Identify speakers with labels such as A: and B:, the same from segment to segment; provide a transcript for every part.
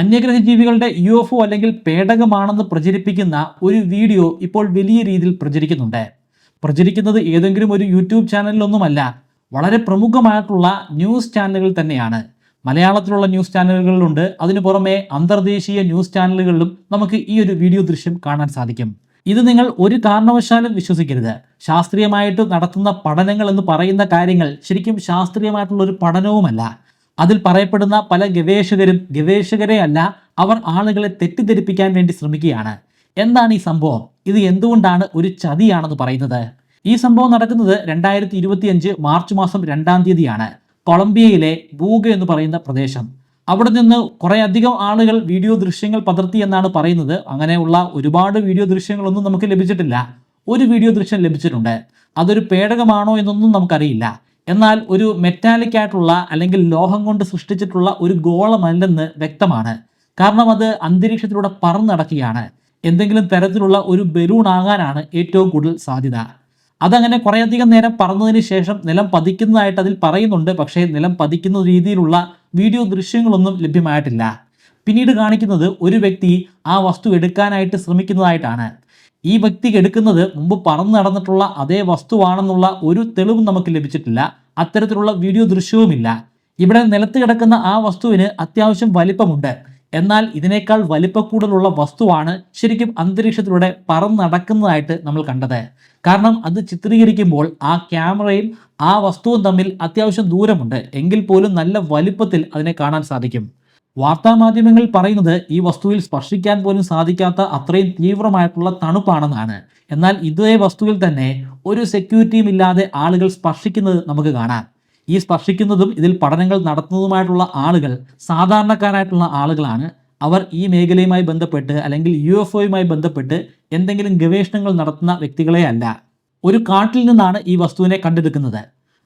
A: അന്യഗ്രഹ ജീവികളുടെ U F O അല്ലെങ്കിൽ പേടകമാണെന്ന് പ്രചരിപ്പിക്കുന്ന ഒരു വീഡിയോ ഇപ്പോൾ വലിയ രീതിയിൽ പ്രചരിക്കുന്നുണ്ട്. പ്രചരിക്കുന്നത് ഏതെങ്കിലും ഒരു യൂട്യൂബ് ചാനലിലൊന്നുമല്ല വളരെ പ്രമുഖമായിട്ടുള്ള ന്യൂസ് ചാനലുകൾ തന്നെയാണ്. മലയാളത്തിലുള്ള ന്യൂസ് ചാനലുകളിലുണ്ട്. അതിനു പുറമെ അന്തർദേശീയ ന്യൂസ് ചാനലുകളിലും നമുക്ക് ഈ ഒരു വീഡിയോ ദൃശ്യം കാണാൻ സാധിക്കും. ഇത് നിങ്ങൾ ഒരു കാരണവശാലും വിശ്വസിക്കരുത്. ശാസ്ത്രീയമായിട്ട് നടത്തുന്ന പഠനങ്ങൾ എന്ന് പറയുന്ന കാര്യങ്ങൾ ശരിക്കും ശാസ്ത്രീയമായിട്ടുള്ള ഒരു പഠനവുമല്ല. അതിൽ പറയപ്പെടുന്ന പല ഗവേഷകരും ഗവേഷകരെ അല്ല അവർ ആളുകളെ തെറ്റിദ്ധരിപ്പിക്കാൻ വേണ്ടി ശ്രമിക്കുകയാണ്. എന്താണ് ഈ സംഭവം? ഇത് എന്തുകൊണ്ടാണ് ഒരു ചതിയാണെന്ന് പറയുന്നത്? ഈ സംഭവം നടക്കുന്നത് രണ്ടായിരത്തി ഇരുപത്തിയഞ്ച് മാർച്ച് മാസം രണ്ടാം തീയതിയാണ്. കൊളംബിയയിലെ ബൂഗ എന്ന് പറയുന്ന പ്രദേശം. അവിടെ നിന്ന് കുറേ അധികം ആളുകൾ വീഡിയോ ദൃശ്യങ്ങൾ പകർത്തി എന്നാണ് പറയുന്നത്. അങ്ങനെയുള്ള ഒരുപാട് വീഡിയോ ദൃശ്യങ്ങളൊന്നും നമുക്ക് ലഭിച്ചിട്ടില്ല. ഒരു വീഡിയോ ദൃശ്യം ലഭിച്ചിട്ടുണ്ട്. അതൊരു പേടകമാണോ എന്നൊന്നും നമുക്കറിയില്ല. എന്നാൽ ഒരു മെറ്റാലിക് ആയിട്ടുള്ള അല്ലെങ്കിൽ ലോഹം കൊണ്ട് സൃഷ്ടിച്ചിട്ടുള്ള ഒരു ഗോളമല്ലെന്ന് വ്യക്തമാണ്. കാരണം അത് അന്തരീക്ഷത്തിലൂടെ പറന്നു നടക്കുകയാണ് എന്തെങ്കിലും തരത്തിലുള്ള ഒരു ബലൂൺ ആകാനാണ് ഏറ്റവും കൂടുതൽ സാധ്യത. അതങ്ങനെ കുറേയധികം നേരം പറന്നതിന് ശേഷം നിലം പതിക്കുന്നതായിട്ട് അതിൽ പറയുന്നുണ്ട്. പക്ഷേ നിലം പതിക്കുന്ന രീതിയിലുള്ള വീഡിയോ ദൃശ്യങ്ങളൊന്നും ലഭ്യമായിട്ടില്ല. പിന്നീട് കാണിക്കുന്നത് ഒരു വ്യക്തി ആ വസ്തു എടുക്കാനായിട്ട് ശ്രമിക്കുന്നതായിട്ടാണ്. ഈ വ്യക്തി എടുക്കുന്നത് മുമ്പ് പറന്നു നടന്നിട്ടുള്ള അതേ വസ്തുവാണെന്നുള്ള ഒരു തെളിവും നമുക്ക് ലഭിച്ചിട്ടില്ല. അത്തരത്തിലുള്ള വീഡിയോ ദൃശ്യവുമില്ല. ഇവിടെ നിലത്ത് കിടക്കുന്ന ആ വസ്തുവിന് അത്യാവശ്യം വലിപ്പമുണ്ട്. എന്നാൽ ഇതിനേക്കാൾ വലിപ്പക്കൂടുതലുള്ള വസ്തുവാണ് ശരിക്കും അന്തരീക്ഷത്തിലൂടെ പറന്ന് നടക്കുന്നതായിട്ട് നമ്മൾ കണ്ടത്. കാരണം അത് ചിത്രീകരിക്കുമ്പോൾ ആ ക്യാമറയും ആ വസ്തുവും തമ്മിൽ അത്യാവശ്യം ദൂരമുണ്ട്. എങ്കിൽ പോലും നല്ല വലിപ്പത്തിൽ അതിനെ കാണാൻ സാധിക്കും. വാർത്താമാധ്യമങ്ങൾ പറയുന്നത് ഈ വസ്തുവിൽ സ്പർശിക്കാൻ പോലും സാധിക്കാത്ത അത്രയും തീവ്രമായിട്ടുള്ള തണുപ്പാണെന്നാണ്. എന്നാൽ ഇതേ വസ്തുവിൽ തന്നെ ഒരു സെക്യൂരിറ്റിയും ഇല്ലാതെ ആളുകൾ സ്പർശിക്കുന്നത് നമുക്ക് കാണാം. ഈ സ്പർശിക്കുന്നതും ഇതിൽ പഠനങ്ങൾ നടത്തുന്നതുമായിട്ടുള്ള ആളുകൾ സാധാരണക്കാരായിട്ടുള്ള ആളുകളാണ്. അവർ ഈ മേഖലയുമായി ബന്ധപ്പെട്ട് അല്ലെങ്കിൽ യു എഫ് ഒയുമായി ബന്ധപ്പെട്ട് എന്തെങ്കിലും ഗവേഷണങ്ങൾ നടത്തുന്ന വ്യക്തികളെ അല്ല. ഒരു കാട്ടിൽ നിന്നാണ് ഈ വസ്തുവിനെ കണ്ടെടുക്കുന്നത്.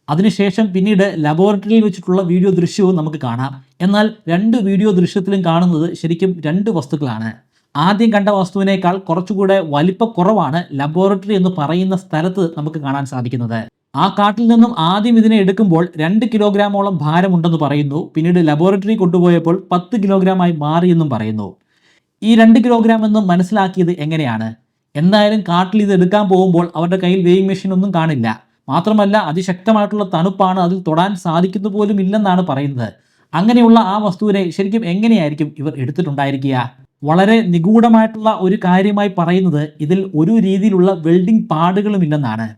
A: അതിനുശേഷം പിന്നീട് ലബോറട്ടറിയിൽ വെച്ചിട്ടുള്ള വീഡിയോ ദൃശ്യവും നമുക്ക് കാണാം. എന്നാൽ രണ്ട് വീഡിയോ ദൃശ്യത്തിലും കാണുന്നത് ശരിക്കും രണ്ട് വസ്തുക്കളാണ്. ആദ്യം കണ്ട വസ്തുവിനേക്കാൾ കുറച്ചുകൂടെ വലിപ്പക്കുറവാണ് ലബോറട്ടറി എന്ന് പറയുന്ന സ്ഥലത്ത് നമുക്ക് കാണാൻ സാധിക്കുന്നത്. ആ കാട്ടിൽ നിന്നും ആദ്യം ഇതിനെ എടുക്കുമ്പോൾ രണ്ട് കിലോഗ്രാമോളം ഭാരമുണ്ടെന്ന് പറയുന്നു. പിന്നീട് ലബോറട്ടറി കൊണ്ടുപോയപ്പോൾ പത്ത് കിലോഗ്രാമായി മാറിയെന്നും പറയുന്നു. ഈ രണ്ട് കിലോഗ്രാം എന്ന് മനസ്സിലാക്കിയത് എങ്ങനെയാണ്? എന്തായാലും കാട്ടിൽ ഇത് എടുക്കാൻ പോകുമ്പോൾ അവരുടെ കയ്യിൽ വെയിങ് മെഷീൻ ഒന്നും കാണില്ല. മാത്രമല്ല അതിശക്തമായിട്ടുള്ള തണുപ്പാണ് അതിൽ തൊടാൻ സാധിക്കുന്നു പോലും ഇല്ലെന്നാണ് പറയുന്നത്. അങ്ങനെയുള്ള ആ വസ്തുവിനെ ശരിക്കും എങ്ങനെയായിരിക്കും ഇവർ എടുത്തിട്ടുണ്ടായിരിക്കുക? വളരെ നിഗൂഢമായിട്ടുള്ള ഒരു കാര്യമായി പറയുന്നത് ഇതിൽ ഒരു രീതിയിലുള്ള വെൽഡിംഗ് പാടുകളും ഇല്ലെന്നാണ്.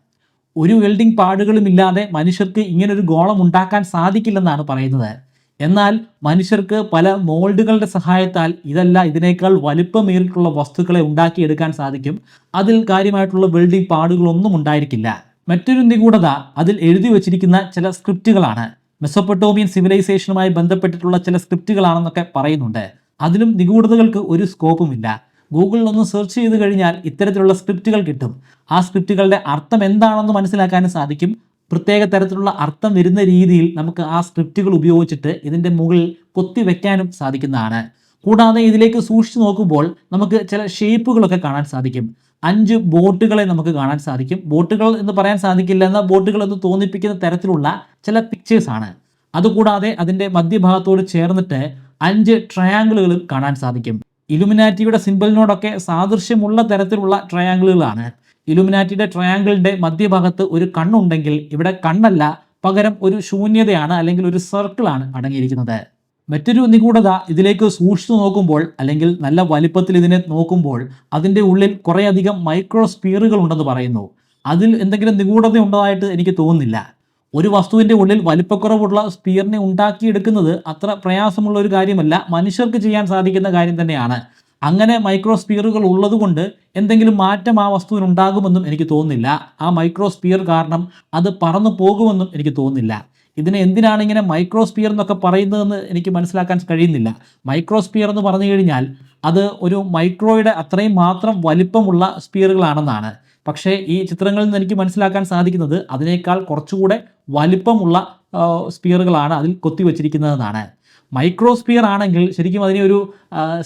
A: ഒരു വെൽഡിംഗ് പാടുകളും ഇല്ലാതെ മനുഷ്യർക്ക് ഇങ്ങനൊരു ഗോളം ഉണ്ടാക്കാൻ സാധിക്കില്ലെന്നാണ് പറയുന്നത്. എന്നാൽ മനുഷ്യർക്ക് പല മോൾഡുകളുടെ സഹായത്താൽ ഇതല്ല ഇതിനേക്കാൾ വലിപ്പമേറിയിട്ടുള്ള വസ്തുക്കളെ ഉണ്ടാക്കിയെടുക്കാൻ സാധിക്കും. അതിൽ കാര്യമായിട്ടുള്ള വെൽഡിംഗ് പാടുകളൊന്നും ഉണ്ടായിരിക്കില്ല. മറ്റൊരു നിഗൂഢത അതിൽ എഴുതി വച്ചിരിക്കുന്ന ചില സ്ക്രിപ്റ്റുകളാണ്. മെസ്സോപ്പൊട്ടോമിയൻ സിവിലൈസേഷനുമായി ബന്ധപ്പെട്ടിട്ടുള്ള ചില സ്ക്രിപ്റ്റുകളാണെന്നൊക്കെ പറയുന്നുണ്ട്. അതിലും നിഗൂഢതകൾക്ക് ഒരു സ്കോപ്പുമില്ല. ഗൂഗിളിൽ ഒന്ന് സെർച്ച് ചെയ്ത് കഴിഞ്ഞാൽ ഇത്തരത്തിലുള്ള സ്ക്രിപ്റ്റുകൾ കിട്ടും. ആ സ്ക്രിപ്റ്റുകളുടെ അർത്ഥം എന്താണെന്ന് മനസ്സിലാക്കാനും സാധിക്കും. പ്രത്യേക തരത്തിലുള്ള അർത്ഥം വരുന്ന രീതിയിൽ നമുക്ക് ആ സ്ക്രിപ്റ്റുകൾ ഉപയോഗിച്ചിട്ട് ഇതിന്റെ മുകളിൽ കൊത്തി വയ്ക്കാനും സാധിക്കുന്നതാണ്. കൂടാതെ ഇതിലേക്ക് സൂക്ഷിച്ചു നോക്കുമ്പോൾ നമുക്ക് ചില ഷേപ്പുകളൊക്കെ കാണാൻ സാധിക്കും. അഞ്ച് ബോട്ടുകളെ നമുക്ക് കാണാൻ സാധിക്കും. ബോട്ടുകൾ എന്ന് പറയാൻ സാധിക്കില്ല എന്നാൽ ബോട്ടുകൾ എന്ന് തോന്നിപ്പിക്കുന്ന തരത്തിലുള്ള ചില പിക്ചേഴ്സ് ആണ്. അതുകൂടാതെ അതിന്റെ മധ്യഭാഗത്തോട് ചേർന്നിട്ട് അഞ്ച് ട്രയാങ്കിളുകളും കാണാൻ സാധിക്കും. ഇലുമിനാറ്റിയുടെ സിമ്പിളിനോടൊക്കെ സാദൃശ്യമുള്ള തരത്തിലുള്ള ട്രയാങ്കിളുകളാണ് ഇലുമിനാറ്റിയുടെ ട്രയാങ്കിളിന്റെ മധ്യഭാഗത്ത് ഒരു കണ്ണുണ്ടെങ്കിൽ ഇവിടെ കണ്ണല്ല പകരം ഒരു ശൂന്യതയാണ് അല്ലെങ്കിൽ ഒരു സർക്കിളാണ് അടങ്ങിയിരിക്കുന്നത്. മറ്റൊരു നിഗൂഢത ഇതിലേക്ക് സൂക്ഷിച്ചു നോക്കുമ്പോൾ അല്ലെങ്കിൽ നല്ല വലിപ്പത്തിൽ ഇതിനെ നോക്കുമ്പോൾ അതിന്റെ ഉള്ളിൽ കുറേയധികം മൈക്രോ സ്പിയറുകൾ ഉണ്ടെന്ന് പറയുന്നു. അതിൽ എന്തെങ്കിലും നിഗൂഢത ഉണ്ടതായിട്ട് എനിക്ക് തോന്നുന്നില്ല. ഒരു വസ്തുവിന്റെ ഉള്ളിൽ വലിപ്പക്കുറവുള്ള സ്പിയറിനെ ഉണ്ടാക്കിയെടുക്കുന്നത് അത്ര പ്രയാസമുള്ള ഒരു കാര്യമല്ല. മനുഷ്യർക്ക് ചെയ്യാൻ സാധിക്കുന്ന കാര്യം തന്നെയാണ്. അങ്ങനെ മൈക്രോ സ്പിയറുകൾ ഉള്ളതുകൊണ്ട് എന്തെങ്കിലും മാറ്റം ആ വസ്തുവിന് ഉണ്ടാകുമെന്നും എനിക്ക് തോന്നുന്നില്ല. ആ മൈക്രോ സ്പിയർ കാരണം അത് പറന്നു പോകുമെന്നും എനിക്ക് തോന്നുന്നില്ല. ഇതിനെ എന്തിനാണ് ഇങ്ങനെ മൈക്രോസ്പിയർ എന്നൊക്കെ പറയുന്നതെന്ന് എനിക്ക് മനസ്സിലാക്കാൻ കഴിയുന്നില്ല. മൈക്രോസ്പിയർ എന്ന് പറഞ്ഞു കഴിഞ്ഞാൽ അത് ഒരു മൈക്രോയുടെ അത്രയും മാത്രം വലിപ്പമുള്ള സ്പിയറുകളാണെന്നാണ് പക്ഷേ ഈ ചിത്രങ്ങളിൽ നിന്ന് എനിക്ക് മനസ്സിലാക്കാൻ സാധിക്കുന്നത് അതിനേക്കാൾ കുറച്ചുകൂടെ വലിപ്പമുള്ള സ്പിയറുകളാണ് അതിൽ കൊത്തിവെച്ചിരിക്കുന്നതെന്നാണ്. മൈക്രോസ്പിയർ ആണെങ്കിൽ ശരിക്കും അതിനെ ഒരു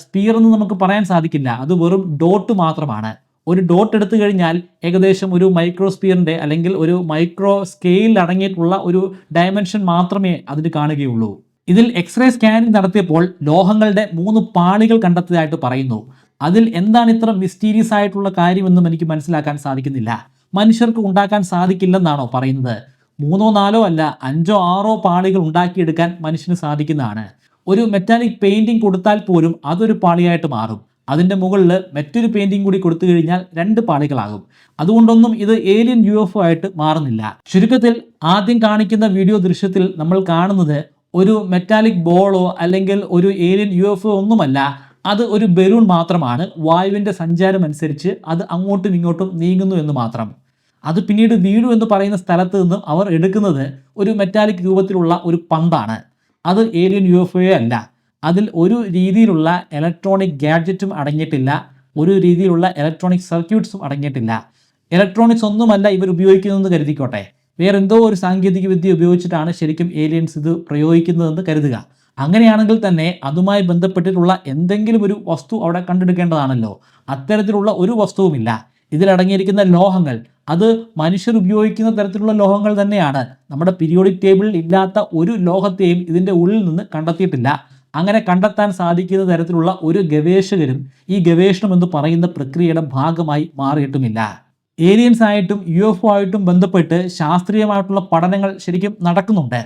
A: സ്പിയർ എന്ന് നമുക്ക് പറയാൻ സാധിക്കില്ല. അത് വെറും ഡോട്ട് മാത്രമാണ്. ഒരു ഡോട്ട് എടുത്തു കഴിഞ്ഞാൽ ഏകദേശം ഒരു മൈക്രോസ്പിയറിന്റെ അല്ലെങ്കിൽ ഒരു മൈക്രോ സ്കെയിലിൽ അടങ്ങിയിട്ടുള്ള ഒരു ഡയമെൻഷൻ മാത്രമേ അതിന് കാണുകയുള്ളൂ. ഇതിൽ എക്സ്റേ സ്കാനിംഗ് നടത്തിയപ്പോൾ ലോഹങ്ങളുടെ മൂന്ന് പാളികൾ കണ്ടെത്തിയതായിട്ട് പറയുന്നു. അതിൽ എന്താണ് ഇത്ര മിസ്റ്റീരിയസ് ആയിട്ടുള്ള കാര്യമെന്നും എനിക്ക് മനസ്സിലാക്കാൻ സാധിക്കുന്നില്ല. മനുഷ്യർക്ക് ഉണ്ടാക്കാൻ സാധിക്കില്ലെന്നാണോ പറയുന്നത്. മൂന്നോ നാലോ അല്ല അഞ്ചോ ആറോ പാളികൾ ഉണ്ടാക്കിയെടുക്കാൻ മനുഷ്യന് സാധിക്കുന്നതാണ്. ഒരു മെറ്റാലിക് പെയിന്റിംഗ് കൊടുത്താൽ പോലും അതൊരു പാളിയായിട്ട് മാറും. അതിന്റെ മുകളിൽ മറ്റൊരു പെയിന്റിംഗ് കൂടി കൊടുത്തു കഴിഞ്ഞാൽ രണ്ട് പാളികളാകും. അതുകൊണ്ടൊന്നും ഇത് ഏലിയൻ യു എഫ് ആയിട്ട് മാറുന്നില്ല. ചുരുക്കത്തിൽ ആദ്യം കാണിക്കുന്ന വീഡിയോ ദൃശ്യത്തിൽ നമ്മൾ കാണുന്നത് ഒരു മെറ്റാലിക് ബോളോ അല്ലെങ്കിൽ ഒരു ഏലിയൻ യു എഫ് ഒന്നുമല്ല. അത് ഒരു ബലൂൺ മാത്രമാണ്. വായുവിന്റെ സഞ്ചാരം അനുസരിച്ച് അത് അങ്ങോട്ടും ഇങ്ങോട്ടും നീങ്ങുന്നു എന്ന് മാത്രം. അത് പിന്നീട് വീണു എന്ന് പറയുന്ന സ്ഥലത്ത് നിന്നും അവർ എടുക്കുന്നത് ഒരു മെറ്റാലിക് രൂപത്തിലുള്ള ഒരു പന്താണ്. അത് ഏലിയൻ യു എഫ് അല്ല. അതിൽ ഒരു രീതിയിലുള്ള ഇലക്ട്രോണിക് ഗാഡ്ജറ്റും അടങ്ങിയിട്ടില്ല ഒരു രീതിയിലുള്ള ഇലക്ട്രോണിക് സർക്യൂട്ട്സും അടങ്ങിയിട്ടില്ല. ഇലക്ട്രോണിക്സ് ഒന്നുമല്ല ഇവർ ഉപയോഗിക്കുന്നതെന്ന് കരുതിക്കോട്ടെ. വേറെന്തോ ഒരു സാങ്കേതിക വിദ്യ ഉപയോഗിച്ചിട്ടാണ് ശരിക്കും ഏലിയൻസ് ഇത് പ്രയോഗിക്കുന്നതെന്ന് കരുതുക. അങ്ങനെയാണെങ്കിൽ തന്നെ അതുമായി ബന്ധപ്പെട്ടിട്ടുള്ള എന്തെങ്കിലും ഒരു വസ്തു അവിടെ കണ്ടെടുക്കേണ്ടതാണല്ലോ. അത്തരത്തിലുള്ള ഒരു വസ്തുവുമില്ല. ഇതിലടങ്ങിയിരിക്കുന്ന ലോഹങ്ങൾ അത് മനുഷ്യർ ഉപയോഗിക്കുന്ന തരത്തിലുള്ള ലോഹങ്ങൾ തന്നെയാണ്. നമ്മുടെ പീരിയോഡിക് ടേബിളിൽ ഇല്ലാത്ത ഒരു ലോഹത്തെയും ഇതിന്റെ ഉള്ളിൽ നിന്ന് കണ്ടെത്തിയിട്ടില്ല. അങ്ങനെ കണ്ടെത്താൻ സാധിക്കുന്ന തരത്തിലുള്ള ഒരു ഗവേഷകരും ഈ ഗവേഷണം എന്ന് പറയുന്ന പ്രക്രിയയുടെ ഭാഗമായി മാറിയിട്ടുമില്ല. ഏലിയൻസ് ആയിട്ടും യു എഫ് ആയിട്ടും ബന്ധപ്പെട്ട് ശാസ്ത്രീയമായിട്ടുള്ള പഠനങ്ങൾ ശരിക്കും നടക്കുന്നുണ്ട്.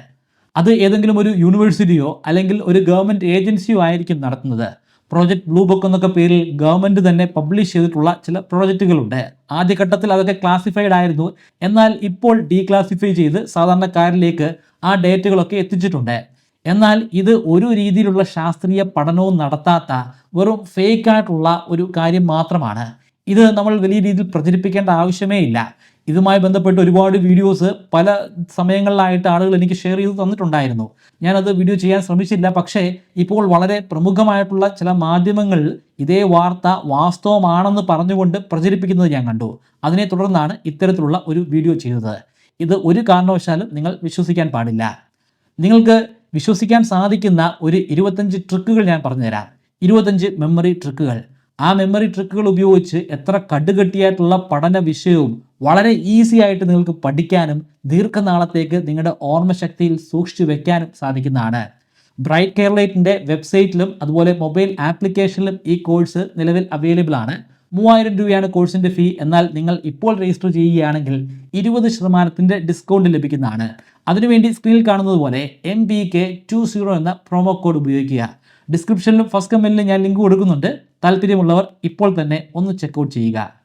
A: അത് ഏതെങ്കിലും ഒരു യൂണിവേഴ്സിറ്റിയോ അല്ലെങ്കിൽ ഒരു ഗവൺമെന്റ് ഏജൻസിയോ ആയിരിക്കും നടത്തുന്നത്. പ്രോജക്റ്റ് ബ്ലൂ ബുക്ക് എന്നൊക്കെ പേരിൽ ഗവൺമെന്റ് തന്നെ പബ്ലിഷ് ചെയ്തിട്ടുള്ള ചില പ്രോജക്റ്റുകളുണ്ട്. ആദ്യഘട്ടത്തിൽ അതൊക്കെ ക്ലാസിഫൈഡ് ആയിരുന്നു. എന്നാൽ ഇപ്പോൾ ഡീക്ലാസിഫൈ ചെയ്ത് സാധാരണക്കാരിലേക്ക് ആ ഡേറ്റുകളൊക്കെ എത്തിച്ചിട്ടുണ്ട്. എന്നാൽ ഇത് ഒരു രീതിയിലുള്ള ശാസ്ത്രീയ പഠനവും നടത്താത്ത വെറും ഫേക്ക് ആയിട്ടുള്ള ഒരു കാര്യം മാത്രമാണ്. ഇത് നമ്മൾ വലിയ രീതിയിൽ പ്രചരിപ്പിക്കേണ്ട ആവശ്യമേ ഇല്ല. ഇതുമായി ബന്ധപ്പെട്ട് ഒരുപാട് വീഡിയോസ് പല സമയങ്ങളിലായിട്ട് ആളുകൾ എനിക്ക് ഷെയർ ചെയ്ത് തന്നിട്ടുണ്ടായിരുന്നു. ഞാനത് വീഡിയോ ചെയ്യാൻ ശ്രമിച്ചില്ല. പക്ഷേ ഇപ്പോൾ വളരെ പ്രമുഖമായിട്ടുള്ള ചില മാധ്യമങ്ങൾ ഇതേ വാർത്ത വാസ്തവമാണെന്ന് പറഞ്ഞുകൊണ്ട് പ്രചരിപ്പിക്കുന്നത് ഞാൻ കണ്ടു. അതിനെ തുടർന്നാണ് ഇത്തരത്തിലുള്ള ഒരു വീഡിയോ ചെയ്തത്. ഇത് ഒരു കാരണവശാലും നിങ്ങൾ വിശ്വസിക്കാൻ പാടില്ല. നിങ്ങൾക്ക് വിശ്വസിക്കാൻ സാധിക്കുന്ന ഒരു ഇരുപത്തഞ്ച് ട്രിക്കുകൾ ഞാൻ പറഞ്ഞുതരാം. ഇരുപത്തഞ്ച് മെമ്മറി ട്രിക്കുകൾ ആ മെമ്മറി ട്രിക്കുകൾ ഉപയോഗിച്ച് എത്ര കടുകട്ടിയായിട്ടുള്ള പഠന വിഷയവും വളരെ ഈസി ആയിട്ട് നിങ്ങൾക്ക് പഠിക്കാനും ദീർഘനാളത്തേക്ക് നിങ്ങളുടെ ഓർമ്മശക്തിയിൽ സൂക്ഷിച്ചു വെക്കാനും സാധിക്കുന്നതാണ്. ബ്രൈറ്റ് കേരളൈറ്റിന്റെ വെബ്സൈറ്റിലും അതുപോലെ മൊബൈൽ ആപ്ലിക്കേഷനിലും ഈ കോഴ്സ് നിലവിൽ അവൈലബിൾ ആണ്. മൂവായിരം രൂപയാണ് കോഴ്സിന്റെ ഫീ എന്നാൽ നിങ്ങൾ ഇപ്പോൾ രജിസ്റ്റർ ചെയ്യുകയാണെങ്കിൽ ഇരുപത് ശതമാനത്തിന്റെ ഡിസ്കൗണ്ട് ലഭിക്കുന്നതാണ്. അതിനുവേണ്ടി സ്ക്രീനിൽ കാണുന്നത് പോലെ M B K two zero എന്ന പ്രൊമോ കോഡ് ഉപയോഗിക്കുക. ഡിസ്ക്രിപ്ഷനിലും ഫസ്റ്റ് കമന്റിലും ഞാൻ ലിങ്ക് കൊടുക്കുന്നുണ്ട്. താല്പര്യമുള്ളവർ ഇപ്പോൾ തന്നെ ഒന്ന് ചെക്കൗട്ട് ചെയ്യുക.